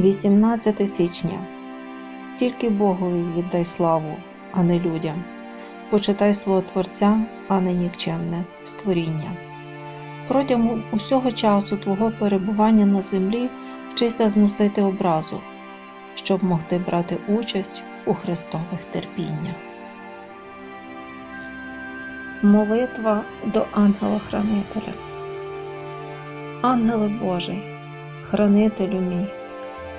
18 січня. Тільки Богові віддай славу, а не людям. Почитай свого Творця, а не нікчемне створіння. Протягом усього часу твого перебування на землі вчися зносити образу, щоб могти брати участь у Христових терпіннях. Молитва до ангела-хранителя. Ангеле Божий, хранителю мій,